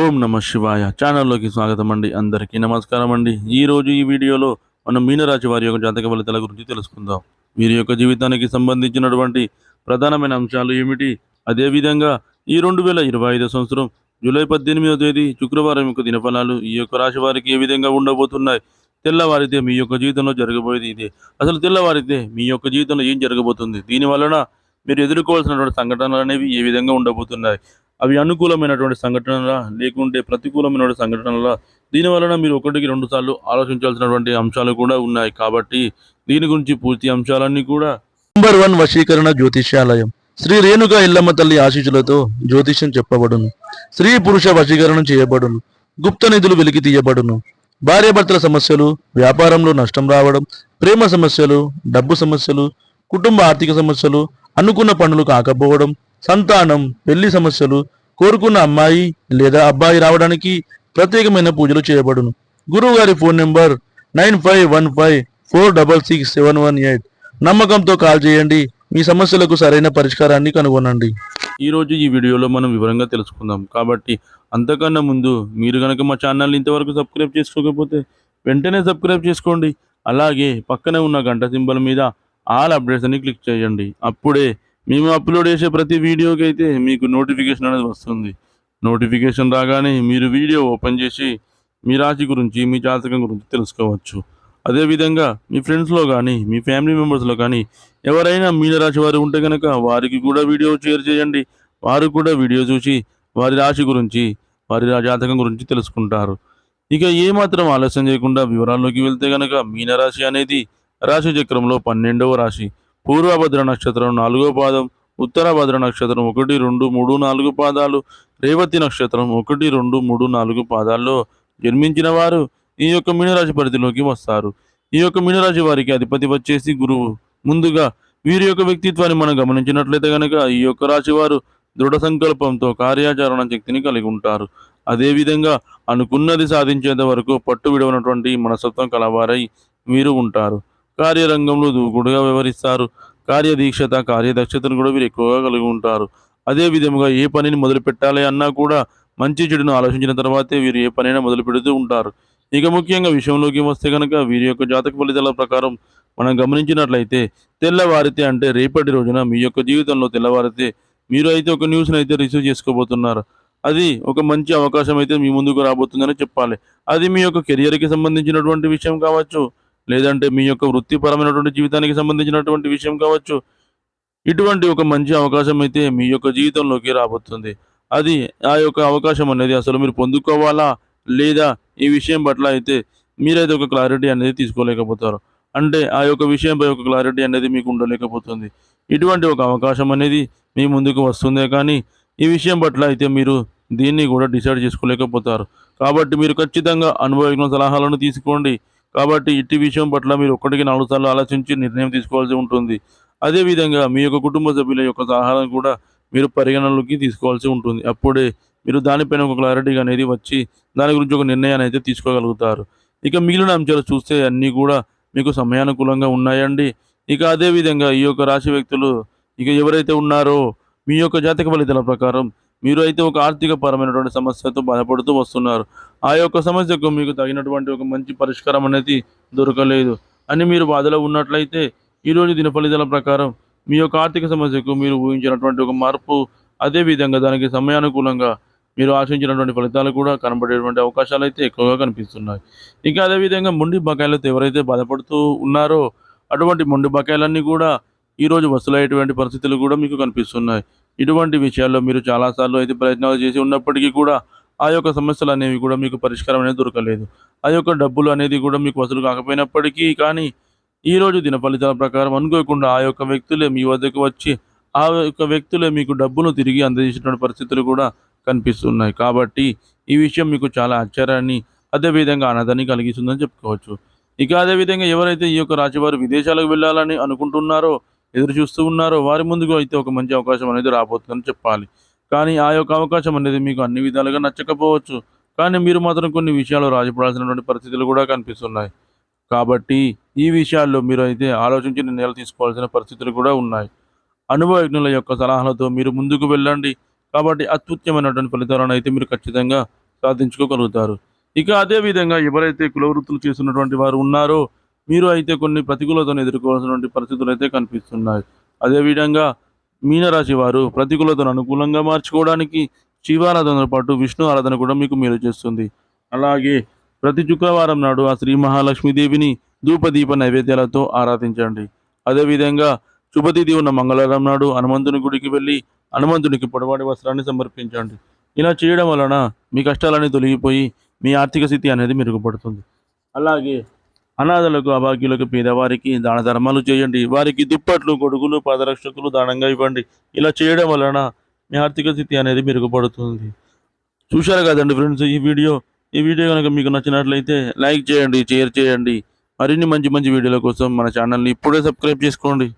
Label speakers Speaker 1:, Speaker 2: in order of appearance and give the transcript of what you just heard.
Speaker 1: ఓం నమ శివాయ. ఛానల్లోకి స్వాగతం అండి అందరికీ నమస్కారం అండి ఈ రోజు ఈ వీడియోలో మనం మీనరాశి వారి యొక్క జాతక ఫలితాల గురించి తెలుసుకుందాం. వీరి యొక్క జీవితానికి సంబంధించినటువంటి ప్రధానమైన అంశాలు ఏమిటి? అదేవిధంగా ఈ రెండు వేల ఇరవై ఐదో సంవత్సరం జూలై పద్దెనిమిదవ తేదీ శుక్రవారం యొక్క దినఫలాలు ఈ యొక్క రాశి వారికి ఏ విధంగా ఉండబోతున్నాయి? తెల్లవారితే మీ యొక్క జీవితంలో జరగబోయేది ఇదే. అసలు తెల్లవారితే మీ యొక్క జీవితంలో ఏం జరగబోతుంది? దీని వలన మీరు ఎదుర్కోవాల్సినటువంటి సంఘటనలు అనేవి ఏ విధంగా ఉండబోతున్నాయి. అవి అనుకూలమైనటువంటి సంఘటనల లేకుంటే ప్రతికూలమైనటువంటి సంఘటనల దీని వలన మీరు ఒకటికి రెండు సార్లు ఆలోచించాల్సినటువంటి అంశాలు కూడా ఉన్నాయి. కాబట్టి దీని గురించి పూర్తి అంశాలన్నీ కూడా
Speaker 2: నంబర్ వన్ వశీకరణ జ్యోతిష్యాలయం. శ్రీ రేణుక ఇల్లమ్మ తల్లి ఆశీస్సులతో జ్యోతిష్యం చెప్పబడును. స్త్రీ పురుష వశీకరణం చేయబడును. గుప్త నిధులు వెలికి తీయబడును. భార్యాభర్తల సమస్యలు వ్యాపారంలో నష్టం రావడం ప్రేమ సమస్యలు డబ్బు సమస్యలు కుటుంబ ఆర్థిక సమస్యలు అనుకున్న పనులు కాకపోవడం సంతానం పెళ్ళి సమస్యలు కోరుకున్న అమ్మాయి లేదా అబ్బాయి రావడానికి ప్రత్యేకమైన పూజలు చేయబడును. గురువు గారి phone number nine five one five four double six seven one eight. నమ్మకంతో కాల్ చేయండి మీ సమస్యలకు సరైన పరిష్కారాన్ని కనుగొనండి.
Speaker 1: ఈరోజు ఈ వీడియోలో మనం వివరంగా తెలుసుకుందాం. కాబట్టి అంతకన్నా ముందు మీరు కనుక మా ఛానల్ని ఇంతవరకు సబ్స్క్రైబ్ చేసుకోకపోతే వెంటనే సబ్స్క్రైబ్ చేసుకోండి. అలాగే పక్కనే ఉన్న గంట సింబల్ మీద ఆల్ అప్డేట్స్ అని క్లిక్ చేయండి. అప్పుడే మేము అప్లోడ్ చేసే ప్రతి వీడియోకి అయితే మీకు నోటిఫికేషన్ అనేది వస్తుంది. నోటిఫికేషన్ రాగానే మీరు వీడియో ఓపెన్ చేసి మీ రాశి గురించి మీ జాతకం గురించి తెలుసుకోవచ్చు. అదేవిధంగా మీ ఫ్రెండ్స్లో కానీ మీ ఫ్యామిలీ మెంబర్స్లో కానీ ఎవరైనా మీనరాశి వారు ఉంటే కనుక వారికి కూడా వీడియో షేర్ చేయండి. వారు కూడా వీడియో చూసి వారి రాశి గురించి వారి జాతకం గురించి తెలుసుకుంటారు. ఇక ఏమాత్రం ఆలస్యం చేయకుండా వివరాల్లోకి వెళ్తే కనుక మీనరాశి అనేది రాశి చక్రంలో పన్నెండవ రాశి. పూర్వభద్ర నక్షత్రం నాలుగో పాదం ఉత్తరభద్ర నక్షత్రం ఒకటి రెండు మూడు నాలుగు పాదాలు రేవతి నక్షత్రం ఒకటి రెండు మూడు నాలుగు పాదాల్లో జన్మించిన వారు ఈ యొక్క మీనరాశి పరిధిలోకి వస్తారు. ఈ యొక్క మీనరాశి వారికి అధిపతి వచ్చేసి గురువు. ముందుగా వీరి యొక్క వ్యక్తిత్వాన్ని మనం గమనించినట్లయితే కనుక ఈ యొక్క రాశి వారు దృఢ సంకల్పంతో కార్యాచరణ శక్తిని కలిగి ఉంటారు. అదేవిధంగా అనుకున్నది సాధించేంత వరకు పట్టు విడవనటువంటి మనస్తత్వం కలవారై వీరు ఉంటారు. కార్యరంగంలో దూకుడుగా వ్యవహరిస్తారు. కార్యదీక్షత కార్యదక్షతను కూడా వీరు ఎక్కువగా కలిగి ఉంటారు. అదే విధముగా ఏ పనిని మొదలు పెట్టాలి అన్నా కూడా మంచి చెడును ఆలోచించిన తర్వాతే వీరు ఏ పనైనా మొదలు పెడుతూ ఉంటారు. ఇక ముఖ్యంగా విషయంలోకి వస్తే కనుక వీరి యొక్క జాతక ఫలితాల ప్రకారం మనం గమనించినట్లయితే తెల్లవారితే అంటే రేపటి రోజున మీ యొక్క జీవితంలో తెల్లవారితే మీరు అయితే ఒక న్యూస్ని అయితే రిసీవ్ చేసుకోబోతున్నారు. అది ఒక మంచి అవకాశం అయితే మీ ముందుకు రాబోతుందని చెప్పాలి. అది మీ యొక్క కెరియర్కి సంబంధించినటువంటి విషయం కావచ్చు లేదంటే మీ యొక్క వృత్తిపరమైనటువంటి జీవితానికి సంబంధించినటువంటి విషయం కావచ్చు. ఇటువంటి ఒక మంచి అవకాశం అయితే మీ యొక్క జీవితంలోకి రాబోతుంది. అది ఆ యొక్క అవకాశం అనేది అసలు మీరు పొందుకోవాలా? లేదా ఈ విషయం పట్ల అయితే మీరైతే ఒక క్లారిటీ అనేది తీసుకోలేకపోతారు. అంటే ఆ యొక్క విషయంపై ఒక క్లారిటీ అనేది మీకు ఉండలేకపోతుంది. ఇటువంటి ఒక అవకాశం అనేది మీ ముందుకు వస్తుందే కానీ ఈ విషయం పట్ల అయితే మీరు దీన్ని కూడా డిసైడ్ చేసుకోలేకపోతారు. కాబట్టి మీరు ఖచ్చితంగా అనుభవజ్ఞ సలహాలను తీసుకోండి. కాబట్టి ఇట్టి విషయం పట్ల మీరు ఒక్కటికి నాలుగు సార్లు ఆలోచించి నిర్ణయం తీసుకోవాల్సి ఉంటుంది. అదేవిధంగా మీ యొక్క కుటుంబ సభ్యుల యొక్క సలహాలను కూడా మీరు పరిగణనలోకి తీసుకోవాల్సి ఉంటుంది. అప్పుడే మీరు దానిపైన ఒక క్లారిటీ అనేది వచ్చి దాని గురించి ఒక నిర్ణయాన్ని అయితే తీసుకోగలుగుతారు. ఇక మిగిలిన అంశాలు చూస్తే అన్నీ కూడా మీకు సమయానుకూలంగా ఉన్నాయండి. ఇక అదేవిధంగా ఈ యొక్క రాశి వ్యక్తులు ఇక ఎవరైతే ఉన్నారో మీ యొక్క జాతక ఫలితాల ప్రకారం మీరు అయితే ఒక ఆర్థిక పరమైనటువంటి సమస్యతో బాధపడుతూ వస్తున్నారు. ఆ యొక్క సమస్యకు మీకు తగినటువంటి ఒక మంచి పరిష్కారం అనేది దొరకలేదు. అని మీరు బాధలో ఉన్నట్లయితే ఈరోజు దిన ఫలితాల ప్రకారం మీ యొక్క ఆర్థిక సమస్యకు మీరు ఊహించినటువంటి ఒక మార్పు అదేవిధంగా దానికి సమయానుకూలంగా మీరు ఆశించినటువంటి ఫలితాలు కూడా కనబడేటువంటి అవకాశాలు అయితే ఎక్కువగా కనిపిస్తున్నాయి. ఇంకా అదేవిధంగా మొండి బకాయిలతో ఎవరైతే బాధపడుతూ ఉన్నారో అటువంటి మొండి బకాయిలన్నీ కూడా ఈరోజు వసూలయ్యేటువంటి పరిస్థితులు కూడా మీకు కనిపిస్తున్నాయి. ఇటువంటి విషయాల్లో మీరు చాలాసార్లు అయితే ప్రయత్నాలు చేసి ఉన్నప్పటికీ కూడా ఆ యొక్క సమస్యలు అనేవి కూడా మీకు పరిష్కారం అనేది దొరకలేదు. ఆ యొక్క డబ్బులు అనేది కూడా మీకు వసూలు కాకపోయినప్పటికీ కానీ ఈ రోజు దిన ఫలితాల ప్రకారం అనుకోకుండా ఆ యొక్క వ్యక్తులే మీ వద్దకు వచ్చి ఆ యొక్క వ్యక్తులే మీకు డబ్బును తిరిగి అందజేసినటువంటి పరిస్థితులు కూడా కనిపిస్తున్నాయి. కాబట్టి ఈ విషయం మీకు చాలా ఆశ్చర్యాన్ని అదేవిధంగా ఆనందాన్ని కలిగిస్తుందని చెప్పుకోవచ్చు. ఇక అదేవిధంగా ఎవరైతే ఈ యొక్క రాశివారు విదేశాలకు వెళ్ళాలని అనుకుంటున్నారో ఎదురు చూస్తూ ఉన్నారో వారి ముందుకు అయితే ఒక మంచి అవకాశం అనేది రాబోతుందని చెప్పాలి. కానీ ఆ యొక్క అవకాశం అనేది మీకు అన్ని విధాలుగా నచ్చకపోవచ్చు. కానీ మీరు మాత్రం కొన్ని విషయాలు రాజపడాల్సినటువంటి పరిస్థితులు కూడా కనిపిస్తున్నాయి. కాబట్టి ఈ విషయాల్లో మీరు అయితే ఆలోచించి నిర్ణయాలు తీసుకోవాల్సిన పరిస్థితులు కూడా ఉన్నాయి. అనుభవజ్ఞుల యొక్క సలహాలతో మీరు ముందుకు వెళ్ళండి. కాబట్టి అత్యుత్తమైనటువంటి ఫలితాలను అయితే మీరు ఖచ్చితంగా సాధించుకోగలుగుతారు. ఇక అదే విధంగా ఎవరైతే కులవృత్తులు చేస్తున్నటువంటి వారు ఉన్నారో మీరు అయితే కొన్ని ప్రతికూలతను ఎదుర్కోవాల్సినటువంటి పరిస్థితులు అయితే కనిపిస్తున్నాయి. అదేవిధంగా మీనరాశి వారు ప్రతికూలతను అనుకూలంగా మార్చుకోవడానికి శివారాధనతో పాటు విష్ణు ఆరాధన కూడా మీకు మేలు చేస్తుంది. అలాగే ప్రతి శుక్రవారం నాడు ఆ శ్రీ మహాలక్ష్మీదేవిని ధూపదీప నైవేద్యాలతో ఆరాధించండి. అదేవిధంగా శుభతిథి ఉన్న మంగళవారం నాడు హనుమంతుని గుడికి వెళ్ళి హనుమంతునికి పొడవాడి వస్త్రాన్ని సమర్పించండి. ఇలా చేయడం వలన మీ కష్టాలన్నీ తొలగిపోయి మీ ఆర్థిక స్థితి అనేది మెరుగుపడుతుంది. అలాగే అనాథలకు అభాగ్యులకు పేదవారికి దాన ధర్మాలు చేయండి. వారికి దుప్పట్లు గొడుగులు పాదరక్షకులు దానంగా ఇవ్వండి. ఇలా చేయడం వలన మీ ఆర్థిక స్థితి అనేది మెరుగుపడుతుంది. చూశారు కదండి ఫ్రెండ్స్ ఈ వీడియో? ఈ వీడియో కనుక మీకు నచ్చినట్లయితే లైక్ చేయండి షేర్ చేయండి. మరిన్ని మంచి మంచి వీడియోల కోసం మన ఛానల్ని ఇప్పుడే సబ్స్క్రైబ్ చేసుకోండి.